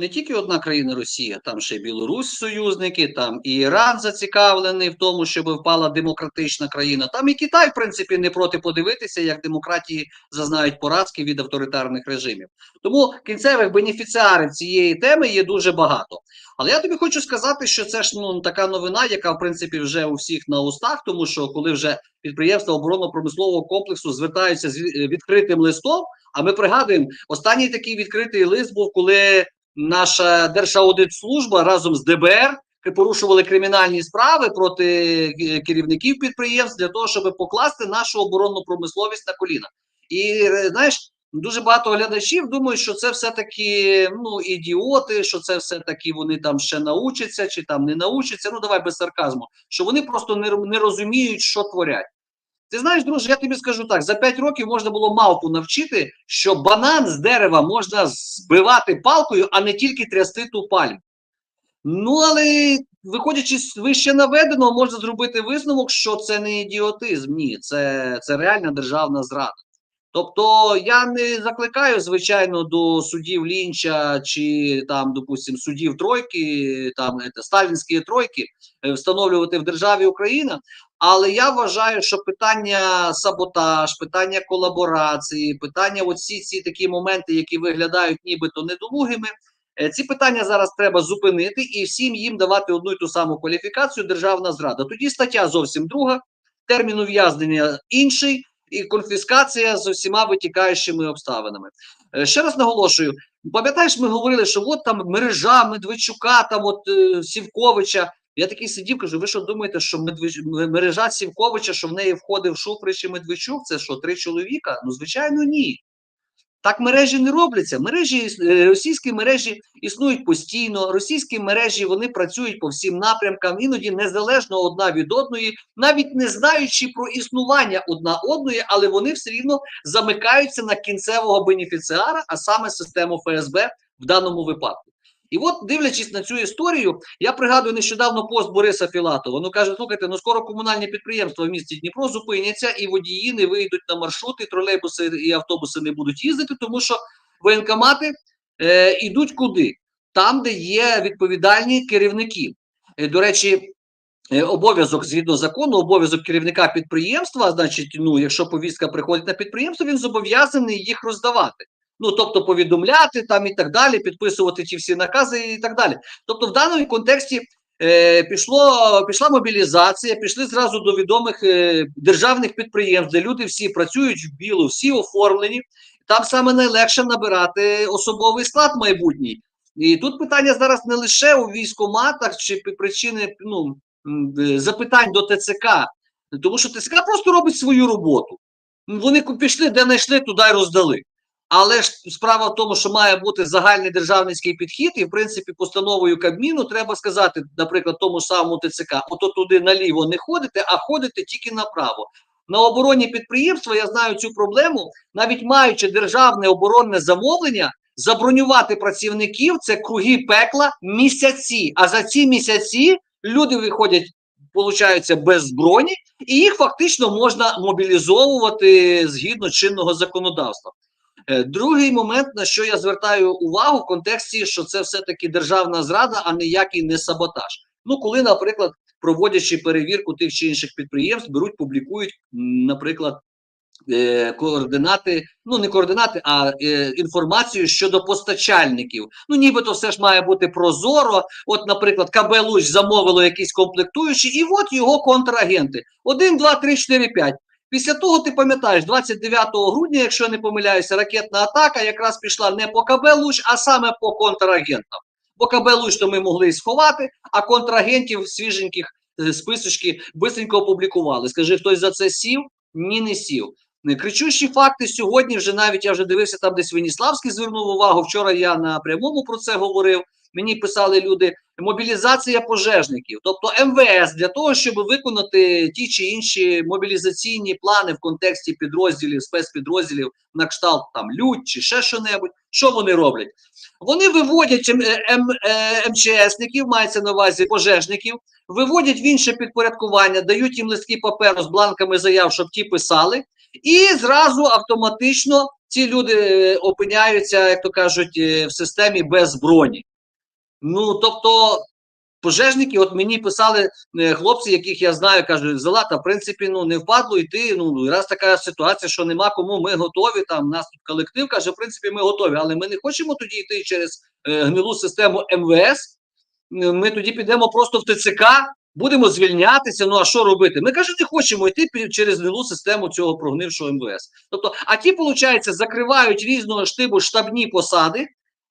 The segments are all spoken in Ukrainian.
не тільки одна країна Росія, там ще й Білорусь, союзники, там і Іран зацікавлений в тому, щоб впала демократична країна. Там і Китай, в принципі, не проти подивитися, як демократії зазнають поразки від авторитарних режимів. Тому кінцевих бенефіціарів цієї теми є дуже багато. Але я тобі хочу сказати, що це ж ну така новина, яка в принципі вже у всіх на устах, тому що коли вже підприємства оборонно-промислового комплексу звертаються з відкритим листом. А ми пригадуємо, останній такий відкритий лист був, коли наша Держаудитслужба разом з ДБР порушували кримінальні справи проти е, керівників підприємств для того, щоб покласти нашу оборонну промисловість на коліна. І е, знаєш, дуже багато глядачів думають, що це все-таки ну ідіоти, що це все-таки вони там ще научаться чи там не научаться. Ну давай без сарказму, що вони просто не, не розуміють, що творять. Ти знаєш, друже, я тобі скажу так: за 5 років можна було мавпу навчити, що банан з дерева можна збивати палкою, а не тільки трясти ту пальму. Ну, але виходячи з вище наведеного, можна зробити висновок, що це не ідіотизм. Ні, це, це реальна державна зрада. Тобто я не закликаю, звичайно, до судів Лінча чи там, допустим, судів тройки, там сталінські тройки е, встановлювати в державі Україна. Але я вважаю, що питання саботаж, питання колаборації, питання оці ці такі моменти, які виглядають нібито недолугими. е, Ці питання зараз треба зупинити і всім їм давати одну і ту саму кваліфікацію державна зрада. Тоді стаття зовсім друга, термін ув'язнення інший, і конфіскація з усіма витікаючими обставинами. Е, Ще раз наголошую: пам'ятаєш, ми говорили, що от там мережа Медведчука, там от е, Сівковича. Я такий сидів, кажу: ви що думаєте, що Медвеч... мережа Сівковича, що в неї входив Шуфрич і Медведчук, це що, три чоловіка? Ну, звичайно, ні. Так мережі не робляться. Мережі е, російські мережі існують постійно. Російські мережі вони працюють по всім напрямкам, іноді незалежно одна від одної, навіть не знаючи про існування одна одної, але вони все рівно замикаються на кінцевого бенефіціара, а саме систему ФСБ в даному випадку. І от, дивлячись на цю історію, я пригадую нещодавно пост Бориса Філатова. Ну каже: слухайте, ну скоро комунальні підприємства в місті Дніпро зупиняться, і водії не вийдуть на маршрути, тролейбуси і автобуси не будуть їздити, тому що воєнкомати е, йдуть куди? Там, де є відповідальні керівники. Е, до речі, е, обов'язок згідно закону, обов'язок керівника підприємства, значить, ну, якщо повістка приходить на підприємство, він зобов'язаний їх роздавати. Ну, тобто повідомляти там і так далі, підписувати ті всі накази і так далі. Тобто, в даному контексті е, пішло, пішла мобілізація, пішли зразу до відомих е, державних підприємств, де люди всі працюють в білу, всі оформлені. Там саме найлегше набирати особовий склад майбутній. І тут питання зараз не лише у військоматах чи причини ну, е, запитань до ТЦК, тому що ТЦК просто робить свою роботу. Вони пішли, де знайшли, туди й роздали. Але ж справа в тому, що має бути загальний державницький підхід, і в принципі постановою Кабміну треба сказати, наприклад, тому самому ТЦК, ото туди наліво не ходите, а ходите тільки направо. На оборонні підприємства я знаю цю проблему, навіть маючи державне оборонне замовлення, забронювати працівників це круги пекла місяці. А за ці місяці люди виходять, получаються без зброї, і їх фактично можна мобілізовувати згідно чинного законодавства. Е, Другий момент, на що я звертаю увагу в контексті, що це все-таки державна зрада, а ніякий не саботаж. Ну, коли, наприклад, проводячи перевірку тих чи інших підприємств, беруть, публікують, наприклад, е, координати, ну не координати, а е, інформацію щодо постачальників. Ну, нібито все ж має бути прозоро. От, наприклад, КБ Луч замовило якісь комплектуючі, і от його контрагенти: 1, 2, 3, 4, 5. Після того ти пам'ятаєш, 29 грудня, якщо я не помиляюся, ракетна атака якраз пішла не по КБ Луч, а саме по контрагентам. Бо КБ Луч то ми могли і сховати, а контрагентів свіженьких е, списочки бистренько опублікували. Скажи, хтось за це сів? Ні, не сів. Не Кричущі факти сьогодні вже навіть я вже дивився там, десь Веніславський звернув увагу. Вчора я на прямому про це говорив. Мені писали люди мобілізація пожежників, тобто МВС для того, щоб виконати ті чи інші мобілізаційні плани в контексті підрозділів, спецпідрозділів на кшталт там лють чи ще що-небудь. Що вони роблять? Вони виводять ем, е, ем, е, МЧСників, мається на увазі пожежників, виводять в інше підпорядкування, дають їм листки паперу з бланками заяв, щоб ті писали, і зразу автоматично ці люди е, опиняються, як то кажуть, в системі без броні. Ну тобто. Пожежники, от мені писали е, хлопці, яких я знаю, кажуть, Зелата, в принципі, ну не впадло йти. Ну раз така ситуація, що нема кому, ми готові. Там нас тут колектив каже, в принципі, ми готові, але ми не хочемо тоді йти через е, гнилу систему МВС. Е, Ми тоді підемо просто в ТЦК, будемо звільнятися. Ну а що робити? Ми каже, не хочемо йти через гнилу систему цього прогнившого МВС. Тобто, а ті, виходить, закривають різного штибу штабні посади.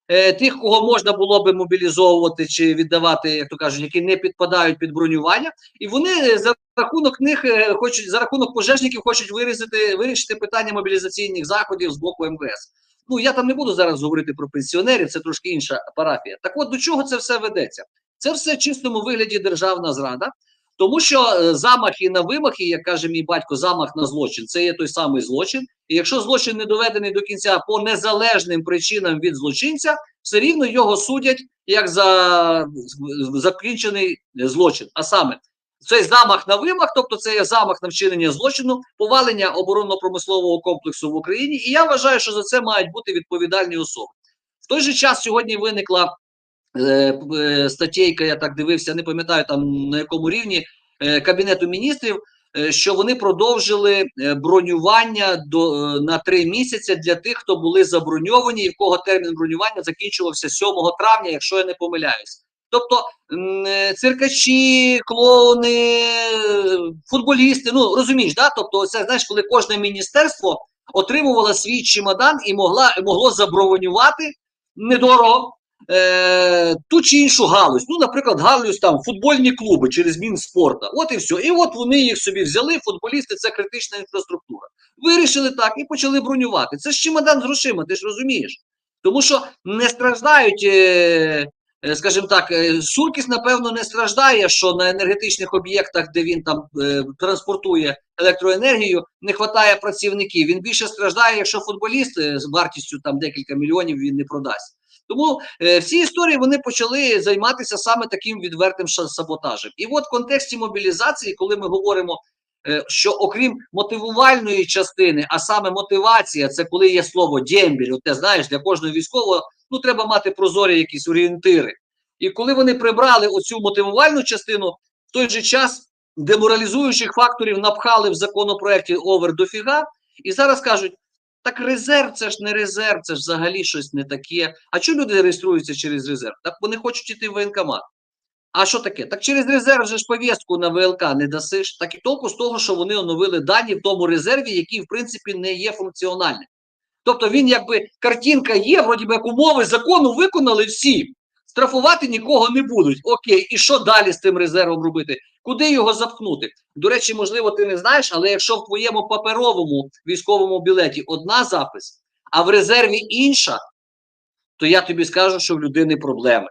Е, Тих, кого можна було би мобілізовувати чи віддавати, як то кажуть, які не підпадають під бронювання, і вони е, за рахунок них е, хочуть за рахунок пожежників хочуть вирізати, вирішити питання мобілізаційних заходів з боку МВС. Ну я там не буду зараз говорити про пенсіонерів, це трошки інша парафія. Так от до чого це все ведеться? Це все в чистому вигляді державна зрада, тому що е, замахи на вимахи, як каже мій батько, замах на злочин це є той самий злочин. І якщо злочин не доведений до кінця по незалежним причинам від злочинця, все рівно його судять як за закінчений злочин. А саме цей замах на вимах, тобто це є замах на вчинення злочину, повалення оборонно-промислового комплексу в Україні. І я вважаю, що за це мають бути відповідальні особи. В той же час сьогодні виникла статтєйка, я так дивився, не пам'ятаю там на якому рівні е, Кабінету міністрів, е, що вони продовжили е, бронювання до, е, на три місяці для тих, хто були заброньовані, і в кого термін бронювання закінчувався 7 травня, якщо я не помиляюсь. Тобто е, циркачі, клоуни, е, футболісти, ну розумієш, да? тобто, це знаєш, коли кожне міністерство отримувало свій чемодан і могла, могло забронювати недорого е, ту чи іншу галузь. Ну, наприклад, галузь там футбольні клуби через Мінспорта. От і все. І от вони їх собі взяли. Футболісти це критична інфраструктура. Вирішили так і почали бронювати. Це ж чемодан з грошима, ти ж розумієш. Тому що не страждають. Е, е, Скажімо так, е, Суркіс, напевно, не страждає, що на енергетичних об'єктах, де він там транспортує електроенергію, не вистачає працівників. Він більше страждає, якщо футболіст з вартістю там декілька мільйонів він не продасть. Тому е, всі історії вони почали займатися саме таким відвертим саботажем. І от в контексті мобілізації, коли ми говоримо, е, що окрім мотивувальної частини, а саме мотивація, це коли є слово дембіль, от ти знаєш, для кожного військового ну треба мати прозорі якісь орієнтири. І коли вони прибрали оцю мотивувальну частину, в той же час деморалізуючих факторів напхали в законопроекті овер дофіга, і зараз кажуть. Так резерв це ж не резерв, це ж взагалі щось не таке. А чому люди реєструються через резерв? Так вони хочуть йти в воєнкомат. А що таке? Так через резерв же ж повістку на ВЛК не дасиш. Так і толку з того, що вони оновили дані в тому резерві, який в принципі не є функціональним. Тобто він якби картинка є, вроді би як умови закону виконали всі. Штрафувати нікого не будуть. Окей, і що далі з тим резервом робити? Куди його запхнути? До речі, можливо, ти не знаєш, але якщо в твоєму паперовому військовому білеті одна запис, а в резерві інша, то я тобі скажу, що в людини проблеми.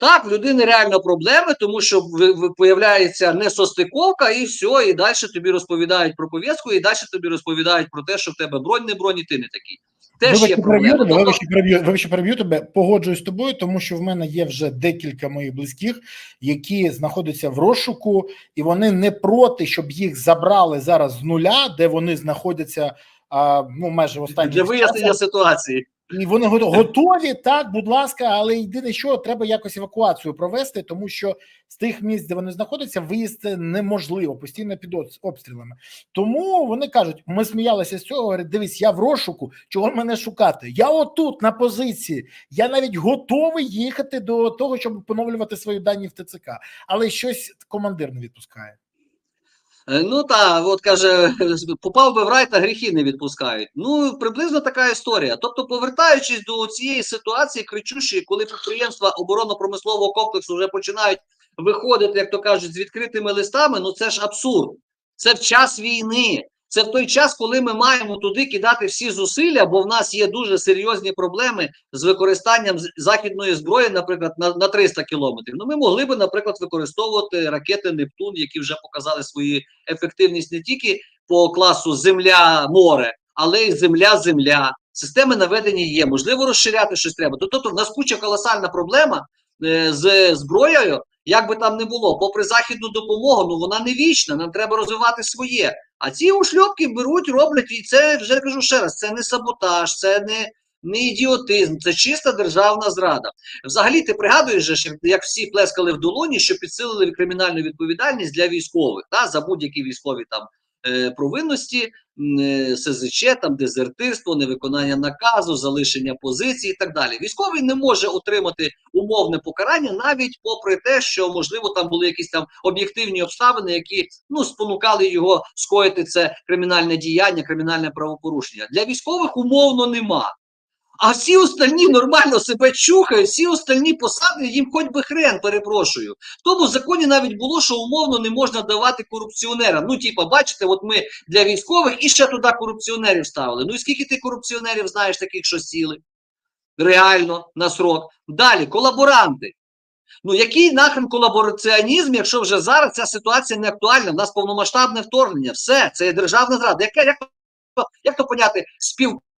Так, в людини реально проблеми, тому що ви- ви- появляється несостиковка, і все, і далі тобі розповідають про пов'язку, і далі тобі розповідають про те, що в тебе бронь не бронь, і ти не такий. Теж є Вибачте, переб'ю проблема. тебе, Тобто, вибачте, переб'ю тебе. Погоджуюсь з тобою, тому що в мене є вже декілька моїх близьких, які знаходяться в розшуку, і вони не проти, щоб їх забрали зараз з нуля, де вони знаходяться а, ну майже в останній для вияснення ситуації. І вони готові, так, будь ласка, але єдине, що треба якось евакуацію провести, тому що з тих місць, де вони знаходяться, виїзд неможливо, постійно під обстрілами. Тому вони кажуть: ми сміялися з цього. Говорять, дивись, я в розшуку, чого мене шукати? Я отут на позиції. Я навіть готовий їхати до того, щоб поновлювати свої дані в ТЦК, але щось командир не відпускає. Е, Ну та от каже, попав би в рай та гріхи не відпускають. Ну приблизно така історія. Тобто, повертаючись до цієї ситуації, кричущої, коли підприємства оборонно-промислового комплексу вже починають виходити, як то кажуть, з відкритими листами. Ну це ж абсурд. Це в час війни. Це в той час, коли ми маємо туди кидати всі зусилля, бо в нас є дуже серйозні проблеми з використанням західної зброї, наприклад, на, на 300 кілометрів. Ну, ми могли би, наприклад, використовувати ракети Нептун, які вже показали свою ефективність не тільки по класу Земля-море, але й Земля-Земля. Системи наведення є. Можливо, розширяти щось треба. Тобто, в нас куча колосальна проблема е, з зброєю. Як би там не було, попри західну допомогу, ну вона не вічна, нам треба розвивати своє. А ці ушльопки беруть, роблять, і це вже кажу ще раз: це не саботаж, це не не ідіотизм, це чиста державна зрада. Взагалі, ти пригадуєш, як всі плескали в долоні, що підсилили кримінальну відповідальність для військових та, за будь-які військові там е, провинності, СЗЧ, там дезертирство, невиконання наказу, залишення позиції і так далі. Військовий не може отримати умовне покарання, навіть попри те, що можливо там були якісь там об'єктивні обставини, які ну спонукали його скоїти це кримінальне діяння, кримінальне правопорушення. Для військових умовно нема. А всі остальні нормально себе чухають, всі остальні посади їм хоч би хрен, перепрошую. В тому законі навіть було, що умовно не можна давати корупціонерам. Ну, типа, бачите, от ми для військових і ще туди корупціонерів ставили. Ну і скільки ти корупціонерів знаєш таких, що сіли? Реально на срок. Далі, колаборанти. Ну, який нахрен колабораціонізм, якщо вже зараз ця ситуація не актуальна, в нас повномасштабне вторгнення, все, це є державна зрада. Як, то, як то поняти,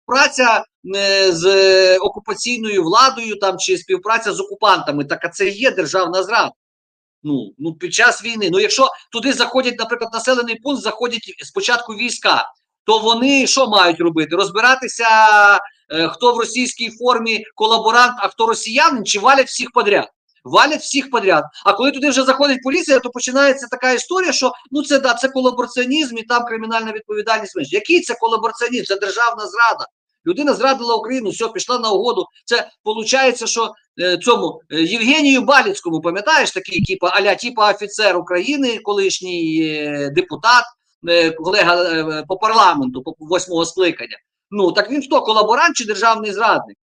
співпраця е, з окупаційною владою там, чи співпраця з окупантами, так а це є державна зрада. Ну, ну, під час війни. Ну, якщо туди заходять, наприклад, населений пункт, заходять спочатку війська, то вони що мають робити? Розбиратися, е, хто в російській формі колаборант, а хто росіянин, чи валять всіх подряд? Валять всіх подряд. А коли туди вже заходить поліція, то починається така історія, що ну це да, це колабораціонізм і там кримінальна відповідальність менше. Який це колабораціонізм? Це державна зрада. Людина зрадила Україну, все, пішла на угоду. Це виходить, що е, цьому е, Євгенію Баліцькому, пам'ятаєш, такий типа аля, типа офіцер України, колишній е, депутат, колега по парламенту, восьмого скликання. Ну так він хто, колаборант чи державний зрадник?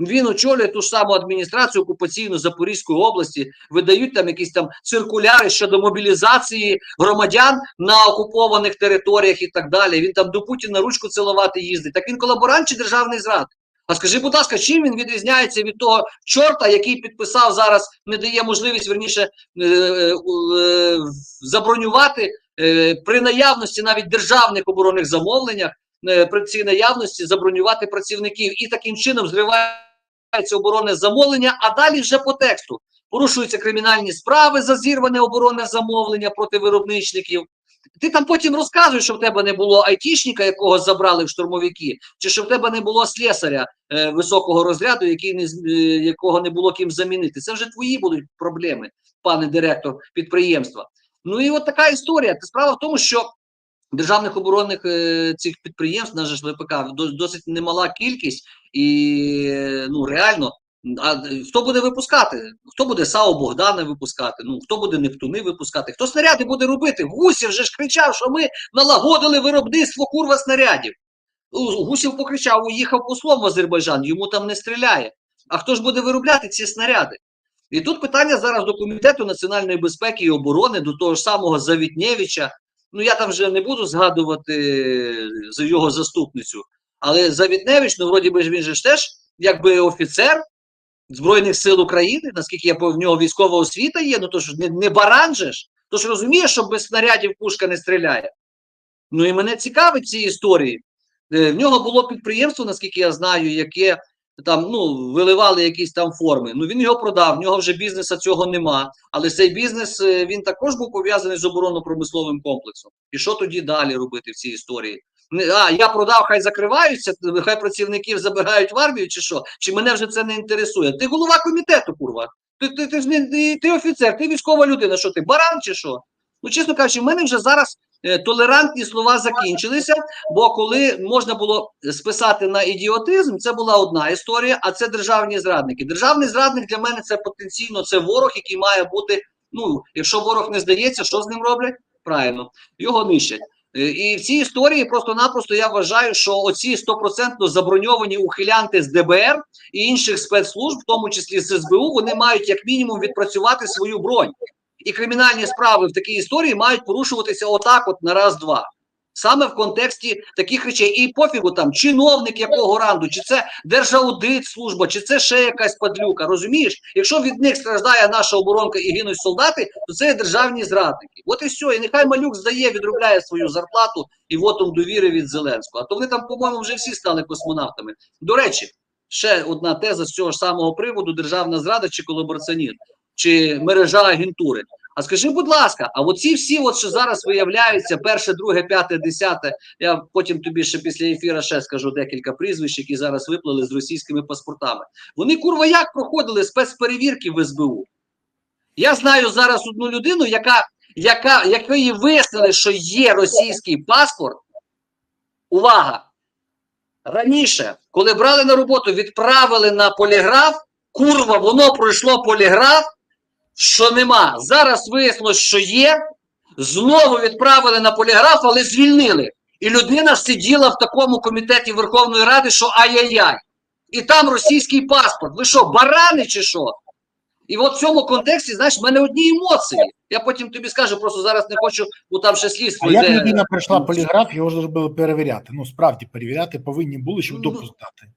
Він очолює ту саму адміністрацію окупаційну Запорізької області, видають там якісь там циркуляри щодо мобілізації громадян на окупованих територіях і так далі. Він там до Путіна ручку цілувати їздить. Так він колаборант чи державний зрад? А скажи, будь ласка, чим він відрізняється від того чорта, який підписав зараз, не дає можливість верніше е, е, е, забронювати е, при наявності навіть державних оборонних замовленнях, при цій наявності забронювати працівників і таким чином зриває оборонне замовлення, а далі вже по тексту порушуються кримінальні справи за зірване оборонне замовлення проти виробничників. Ти там потім розказуєш, що в тебе не було айтішника, якого забрали в штурмовики, чи що в тебе не було слесаря е, високого розряду, який не, е, якого не було ким замінити. Це вже твої будуть проблеми, пане директор підприємства. Ну і от така історія. Справа в тому, що державних оборонних е, цих підприємств, же ж ВПК, досить немала кількість, і ну реально, а хто буде випускати? Хто буде САУ Богдана випускати? Ну хто буде Нептуни випускати? Хто снаряди буде робити? Гусів вже ж кричав, що ми налагодили виробництво курва снарядів. Гусів покричав, уїхав послом в Азербайджан, йому там не стріляє. А хто ж буде виробляти ці снаряди? І тут питання зараз до комітету національної безпеки і оборони, до того ж самого Завітнєвича. Ну я там вже не буду згадувати за його заступницю, але Завітневич, ну вроді би він же теж якби офіцер Збройних сил України, наскільки я в нього військова освіта є, ну то ж не, не баран же ж, то ж розумієш, що без снарядів пушка не стріляє. Ну і мене цікавить ці історії. Е, В нього було підприємство, наскільки я знаю, яке там ну виливали якісь там форми. Ну він його продав. В нього вже бізнесу цього нема. Але цей бізнес е, він також був пов'язаний з оборонно-промисловим комплексом. І що тоді далі робити в цій історії? А я продав, хай закриваються, хай працівників забирають в армію, чи що? Чи мене вже це не інтересує? Ти голова комітету, курва. Ти, ти, ти ти, ти офіцер, ти військова людина. Що ти баран чи що? Ну, чесно кажучи, в мене вже зараз толерантні слова закінчилися. Бо коли можна було списати на ідіотизм, це була одна історія, а це державні зрадники. Державний зрадник для мене це потенційно це ворог, який має бути. Ну, якщо ворог не здається, що з ним роблять? Правильно, його нищать. Е, І в цій історії просто-напросто я вважаю, що оці стопроцентно заброньовані ухилянти з ДБР і інших спецслужб, в тому числі з СБУ, вони мають як мінімум відпрацювати свою бронь. І кримінальні справи в такій історії мають порушуватися отак, от на раз-два. Саме в контексті таких речей. І пофігу там чиновник якого ранду, чи це Держаудитслужба, чи це ще якась падлюка. Розумієш? Якщо від них страждає наша оборонка і гинуть солдати, то це є державні зрадники. От і все. І нехай малюк здає, відробляє свою зарплату і вотом довіри від Зеленського. А то вони там, по-моєму, вже всі стали космонавтами. До речі, ще одна теза з цього ж самого приводу: державна зрада чи колабораціонізм, чи мережа агентури. А скажи, будь ласка, а оці всі, от що зараз виявляються, перше, друге, п'яте, десяте, я потім тобі ще після ефіра ще скажу декілька прізвищ, які зараз виплили з російськими паспортами. Вони курва як проходили спецперевірки в СБУ. Я знаю зараз одну людину, яка, яка, якої вияснили, що є російський паспорт. Увага! Раніше, коли брали на роботу, відправили на поліграф, курва, воно пройшло поліграф, що нема. Зараз вияснилось, що є. Знову відправили на поліграф, але звільнили. І людина сиділа в такому комітеті Верховної Ради, що ай-яй-яй. І там російський паспорт. Ви що, барани чи що? І от в цьому контексті, знаєш, в мене одні емоції. Я потім тобі скажу, просто зараз не хочу, бо там ще слідство А як людина пройшла поліграф, його ж було перевіряти. Ну, справді перевіряти повинні були, щоб Ну, допуск дати.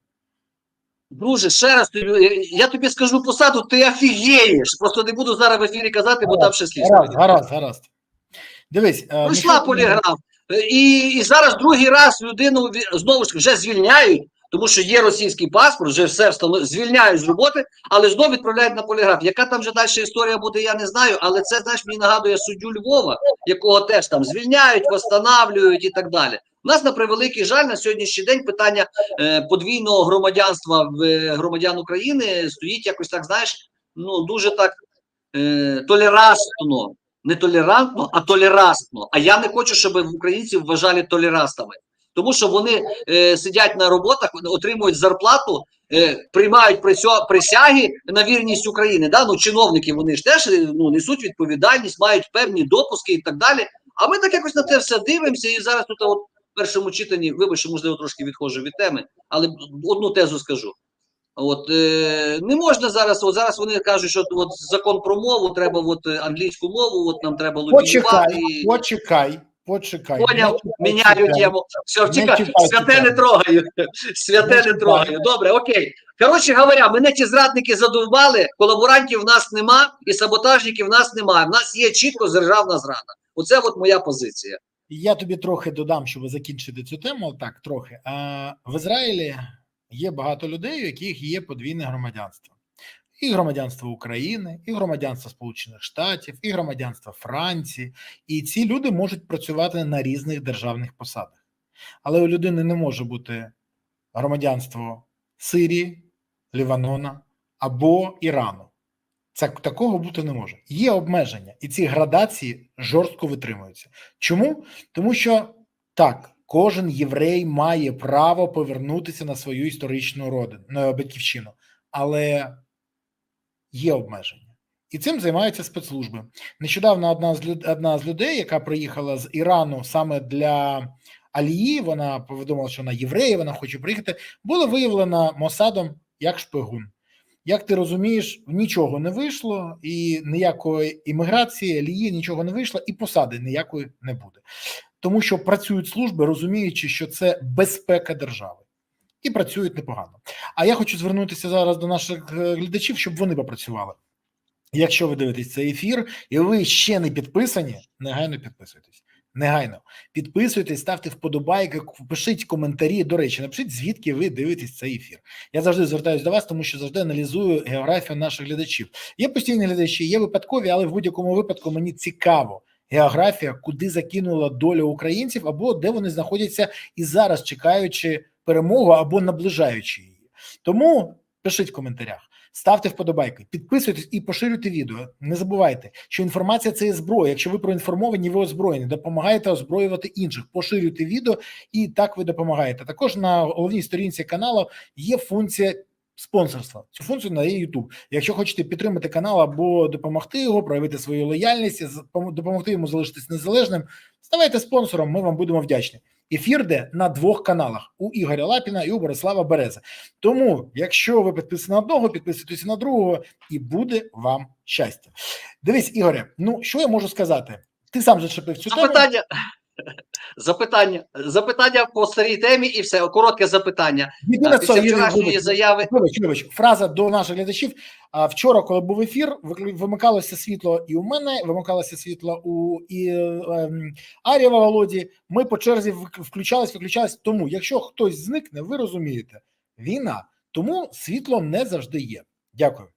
Друже, ще раз тобі, я тобі скажу посаду, ти офігієш. Просто не буду зараз в ефірі казати, бо там ще слідство. Гаразд, гаразд, гаразд. Дивись, е, Пройшла Михайло- поліграф. Е, І, і зараз другий раз людину ві- знову ж таки вже звільняють, тому що є російський паспорт, вже все встановлено, звільняють з роботи, але знову відправляють на поліграф. Яка там вже далі історія буде, я не знаю, але це знаєш, мені нагадує суддю Львова, якого теж там звільняють, восстанавлюють і так далі. У нас на превеликий жаль на сьогоднішній день питання е, подвійного громадянства в е, громадян України стоїть якось так, знаєш, ну дуже так е, толерантно. Не толерантно, а толерантно. А я не хочу, щоб українців вважали толерастами. Тому що вони е, сидять на роботах, отримують зарплату, е, приймають присяги на вірність України. Да? Ну, чиновники вони ж теж ну, несуть відповідальність, мають певні допуски і так далі. А ми так якось на це все дивимося. І зараз тут от, в першому читанні, вибачте, можливо, трошки відходжу від теми, але одну тезу скажу. От е, не можна зараз. От зараз вони кажуть, що от закон про мову треба от англійську мову. От нам треба лобіювати. Почекай, почекай, почекай. Поняв, міняю тему. Все, втікай. Святе не трогаю. Святе Не не трогаю. Добре, окей. Коротше говоря, мене ті зрадники задовбали, колаборантів в нас нема, і саботажників в нас немає. В нас є чітко державна зрада. Оце от моя позиція. Я тобі трохи додам, щоб закінчити цю тему. Так, трохи. А, в Ізраїлі є багато людей, у яких є подвійне громадянство. І громадянство України, і громадянство Сполучених Штатів, і громадянство Франції. І ці люди можуть працювати на різних державних посадах. Але у людини не може бути громадянство Сирії, Ліванона або Ірану. Це такого бути не може. Є обмеження, і ці градації жорстко витримуються. Чому? Тому що так, кожен єврей має право повернутися на свою історичну родину, батьківщину, але є обмеження. І цим займаються спецслужби. Нещодавно одна з одна з людей, яка приїхала з Ірану саме для Алії, вона повідомила, що вона євреї, вона хоче приїхати, була виявлена Мосадом як шпигун. Як ти розумієш, нічого не вийшло, і ніякої імміграції, Алії нічого не вийшло, і посади ніякої не буде. Тому що працюють служби, розуміючи, що це безпека держави, і працюють непогано. А я хочу звернутися зараз до наших е, глядачів, щоб вони попрацювали. Якщо ви дивитесь цей ефір і ви ще не підписані, негайно підписуйтесь. Негайно підписуйтесь, ставте вподобайки, пишіть коментарі. До речі, напишіть, звідки ви дивитесь цей ефір. Я завжди звертаюся до вас, тому що завжди аналізую географію наших глядачів. Є постійні глядачі, є випадкові, але в будь-якому випадку мені цікаво географія, куди закинула доля українців, або де вони знаходяться і зараз чекаючи перемогу або наближаючи її. Тому пишіть в коментарях. Ставте вподобайки, підписуйтесь і поширюйте відео. Не забувайте, що інформація це є зброя. Якщо ви проінформовані, ви озброєні, допомагаєте озброювати інших. Поширюйте відео, і так ви допомагаєте. Також на головній сторінці каналу є функція спонсорства. Цю функцію надає YouTube. Якщо хочете підтримати канал або допомогти його, проявити свою лояльність, допомогти йому залишитись незалежним, ставайте спонсором. Ми вам будемо вдячні. Ефір де на двох каналах у Ігоря Лапіна і у Борислава Береза. Тому, якщо ви підписані на одного, підписуйтесь на другого, і буде вам щастя. Дивись, Ігоре, ну що я можу сказати? Ти сам зачепив цю тему. Запитання. Запитання. Запитання по старій темі і все. Коротке запитання. Єдине, Після що, Ігор, вчорашньої вибач, заяви. Вибач, вибач, фраза до наших глядачів. А вчора, коли був ефір, вимикалося світло і у мене, вимикалося світло у і ем, Арєва Володі. Ми по черзі включались, виключались. Тому, якщо хтось зникне, ви розумієте, війна. Тому світло не завжди є. Дякую.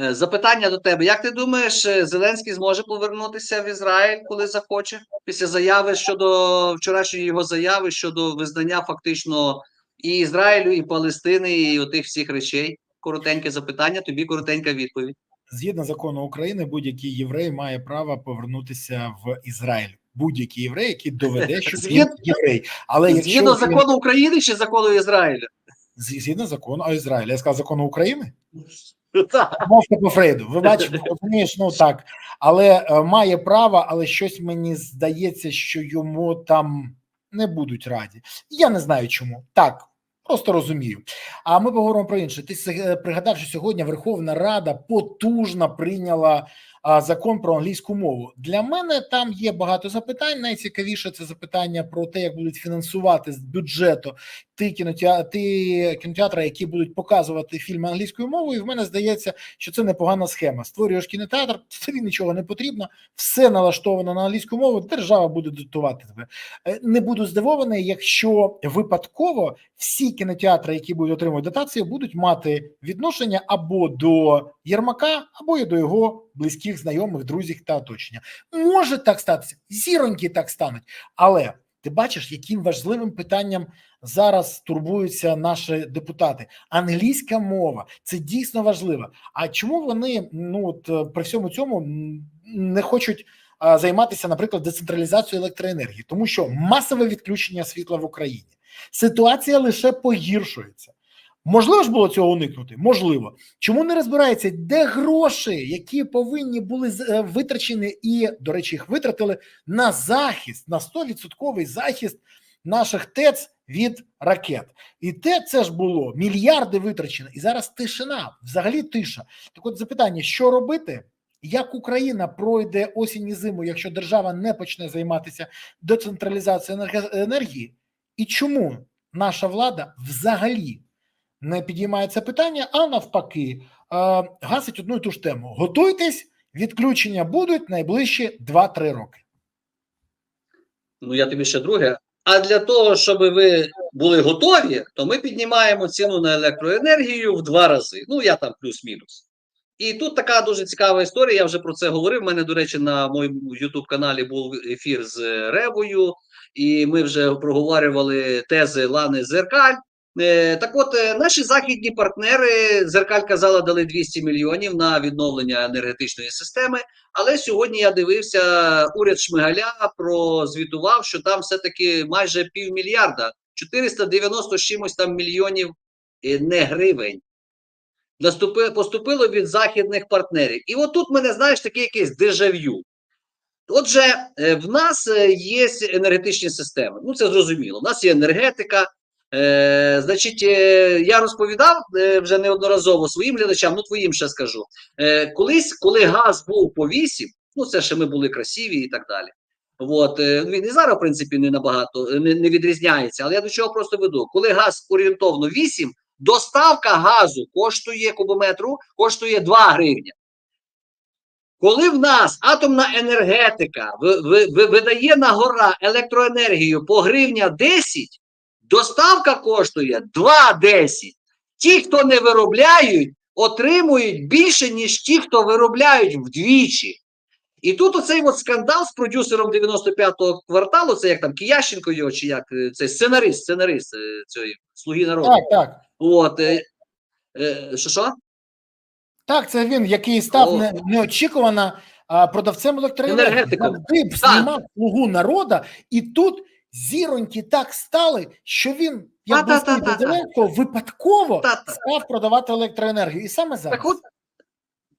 Е, Запитання до тебе. Як ти думаєш, е, Зеленський зможе повернутися в Ізраїль, коли захоче? Після заяви щодо вчорашньої його заяви щодо визнання фактично і Ізраїлю, і Палестини, і отих всіх речей? Коротеньке запитання, тобі коротенька відповідь. Згідно закону України, будь-який єврей має право повернутися в Ізраїль. Будь-який єврей, який доведе, що він єврей. Але Згідно закону України чи закону Ізраїля? Згідно закону а Ізраїля, я сказав закону України. Мовка по Фрейду. Ви бачите, розумієш, ну так, але е, має право, але щось мені здається, що йому там не будуть раді. Я не знаю чому. Так, просто розумію. А ми поговоримо про інше. Ти с- пригадав, що сьогодні Верховна Рада потужно прийняла закон про англійську мову. Для мене там є багато запитань. Найцікавіше це запитання про те, як будуть фінансувати з бюджету ті кінотеатри, які будуть показувати фільми англійською мовою. І в мене здається, що це непогана схема. Створюєш кінотеатр, тобі нічого не потрібно, все налаштовано на англійську мову. Держава буде дотувати тебе. Е, Не буду здивований, якщо випадково всі кінотеатри, які будуть отримувати дотації, будуть мати відношення або до Єрмака, або і до його близьких знайомих, друзів та оточення. Може так статися, зіроньки так стануть, але. Ти бачиш, яким важливим питанням зараз турбуються наші депутати. Англійська мова це дійсно важливо. А чому вони ну от е, при всьому цьому не хочуть займатися, наприклад, децентралізацією електроенергії, тому що масове відключення світла в Україні ситуація лише погіршується. Можливо ж було цього уникнути? Можливо. Чому не розбирається, де гроші, які повинні були е, витрачені, і, до речі, їх витратили на захист, на 100% захист наших ТЕЦ від ракет. І те це ж було мільярди витрачено, і зараз тишина, взагалі тиша. Так от запитання: що робити? Як Україна пройде осінь і зиму, якщо держава не почне займатися децентралізацією енергії? І чому наша влада взагалі не підіймає це питання, а навпаки, е, гасить одну і ту ж тему. Готуйтесь, відключення будуть найближчі 2-3 роки. Ну, я тобі ще друге. А для того, щоб ви були готові, то ми піднімаємо ціну на електроенергію в два рази. Ну, я там плюс-мінус. І тут така дуже цікава історія. Я вже про це говорив. У мене, до речі, на моєму youtube каналі був ефір з Ревою, і ми вже проговорювали тези Лани Зеркаль. Е, Так от, е, наші західні партнери, Зеркаль казала, дали 200 мільйонів на відновлення енергетичної системи. Але сьогодні я дивився, уряд Шмигаля прозвітував, що там все-таки майже півмільярда, 490 чимось там мільйонів е, не гривень. Поступило від західних партнерів. І от тут мене, знаєш, таке якесь дежав'ю. Отже, в нас є енергетичні системи. Ну, це зрозуміло. У нас є енергетика. Е, значить, е, я розповідав е, вже неодноразово своїм глядачам, ну твоїм ще скажу. Е, колись, коли газ був по 8, ну це ще ми були красиві і так далі. От, е, він і зараз, в принципі, не набагато не, не відрізняється. Але я до чого просто веду. Коли газ орієнтовно 8, доставка газу коштує кубометру, коштує 2 гривні. Коли в нас атомна енергетика ви, ви, ви, видає на гора електроенергію по гривня 10, доставка коштує 2,10. Ті, хто не виробляють, отримують більше, ніж ті, хто виробляють вдвічі. І тут оцей от скандал з продюсером 95-го кварталу, це як там Киященко його, чи як е, цей сценарист, сценарист е, цієї слуги народу. Так, так. От, е, е, що що? Так, це він, який став О. не, неочікувано а, продавцем електроенергії. Енергетиком. Б знімав слугу народа, і тут зіроньки так стали, що він, як Та-та-та-та-та. Випадково Та-та. став продавати електроенергію. І саме зараз. Так от,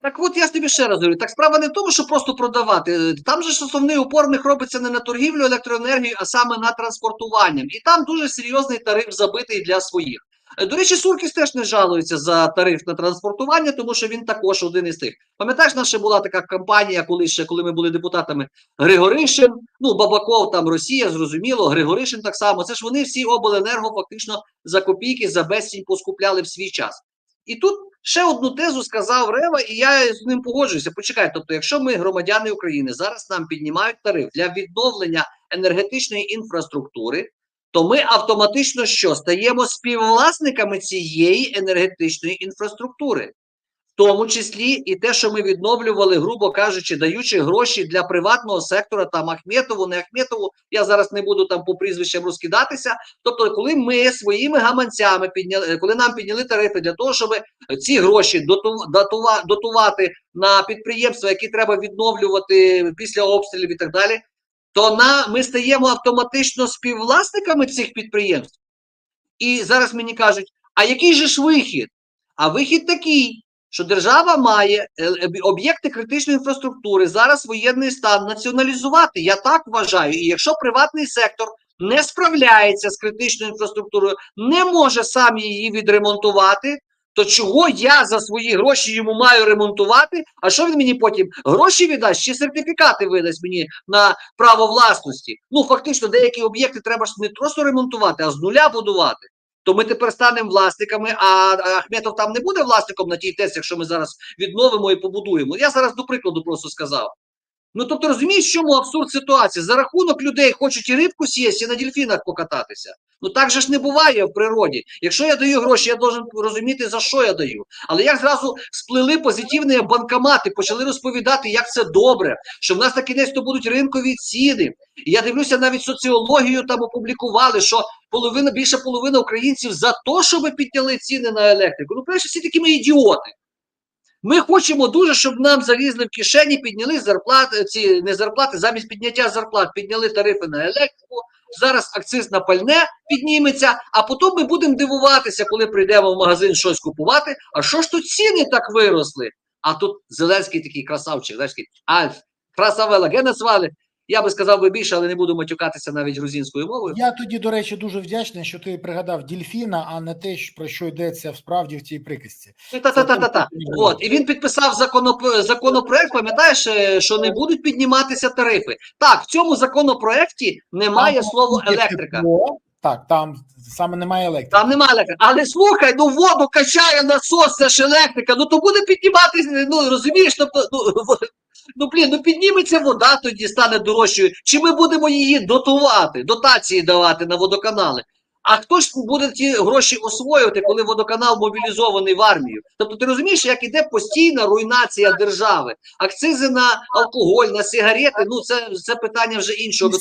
так от я ж тобі ще раз говорю, так справа не в тому, що просто продавати. Там же ж основний упор в них робиться не на торгівлю електроенергією, а саме на транспортуванням. І там дуже серйозний тариф забитий для своїх. Е, До речі, Суркіс теж не жалується за тариф на транспортування, тому що він також один із тих. Пам'ятаєш, наша була така кампанія, коли ще коли ми були депутатами Григоришин, ну Бабаков, там Росія, зрозуміло, Григоришин так само. Це ж вони всі обленерго фактично за копійки, за безцінь поскупляли в свій час. І тут ще одну тезу сказав Рева, і я з ним погоджуюся. Почекай, тобто, якщо ми, громадяни України, зараз нам піднімають тариф для відновлення енергетичної інфраструктури, то ми автоматично що стаємо співвласниками цієї енергетичної інфраструктури. в тому числі і те, що ми відновлювали, грубо кажучи, даючи гроші для приватного сектора, там Ахметову, не Ахметову, я зараз не буду там по прізвищам розкидатися. Тобто, коли ми своїми гаманцями підняли, коли нам підняли тарифи для того, щоб ці гроші дотувати на підприємства, які треба відновлювати після обстрілів і так далі, то на ми стаємо автоматично співвласниками цих підприємств. І зараз мені кажуть: а який же ж вихід? А вихід такий, що держава має е, е, об'єкти критичної інфраструктури, зараз воєнний стан націоналізувати. Я так вважаю. І якщо приватний сектор не справляється з критичною інфраструктурою, не може сам її відремонтувати. То чого я за свої гроші йому маю ремонтувати? А що він мені потім гроші віддасть чи сертифікати видасть мені на право власності? Ну фактично, деякі об'єкти треба ж не просто ремонтувати, а з нуля будувати. То ми тепер станемо власниками, а Ахметов там не буде власником на тій ТЕС, якщо ми зараз відновимо і побудуємо. Я зараз до прикладу просто сказав. Ну тобто розумієш, чому абсурд ситуації? За рахунок людей хочуть і рибку сісти, і на дельфінах покататися. Ну так же ж не буває в природі. Якщо я даю гроші, я должен розуміти, за що я даю. Але як зразу сплили позитивні банкомати, почали розповідати, як це добре, що в нас на кінець то будуть ринкові ціни. І я дивлюся, навіть соціологію там опублікували, що половина більше половина українців за те, щоб підняли ціни на електрику. Ну, перше, всі такі ми ідіоти. Ми хочемо дуже, щоб нам залізли в кишені, підняли зарплати, ці не зарплати, замість підняття зарплат підняли тарифи на електрику. Зараз акциз на пальне підніметься, а потім ми будемо дивуватися, коли прийдемо в магазин щось купувати. А що ж тут ціни так виросли? А тут Зеленський такий красавчик, знаєш, а красавела, ге назвали. Я би сказав би більше, але не буду матюкатися навіть грузинською мовою. Я тоді, до речі, дуже вдячний, що ти пригадав дільфіна, а не те, про що йдеться всправді в цій приказці. Та-та-та-та-та. От, і він підписав законоп... законопроект, пам'ятаєш, е, що не будуть підніматися тарифи. Так, в цьому законопроекті немає Там слова електрика. тепло, Так, там саме немає електрики. Там немає електрики. Але слухай, ну воду качає насос, це ж електрика. Ну то буде підніматися, ну розумієш, тобто, ну, ну блін, ну підніметься вода, тоді стане дорожчою. Чи ми будемо її дотувати, дотації давати на водоканали? А хто ж буде ті гроші освоювати, коли водоканал мобілізований в армію? Тобто ти розумієш, як іде постійна руйнація держави, акцизи на алкоголь, на сигарети, ну це, це питання вже іншого.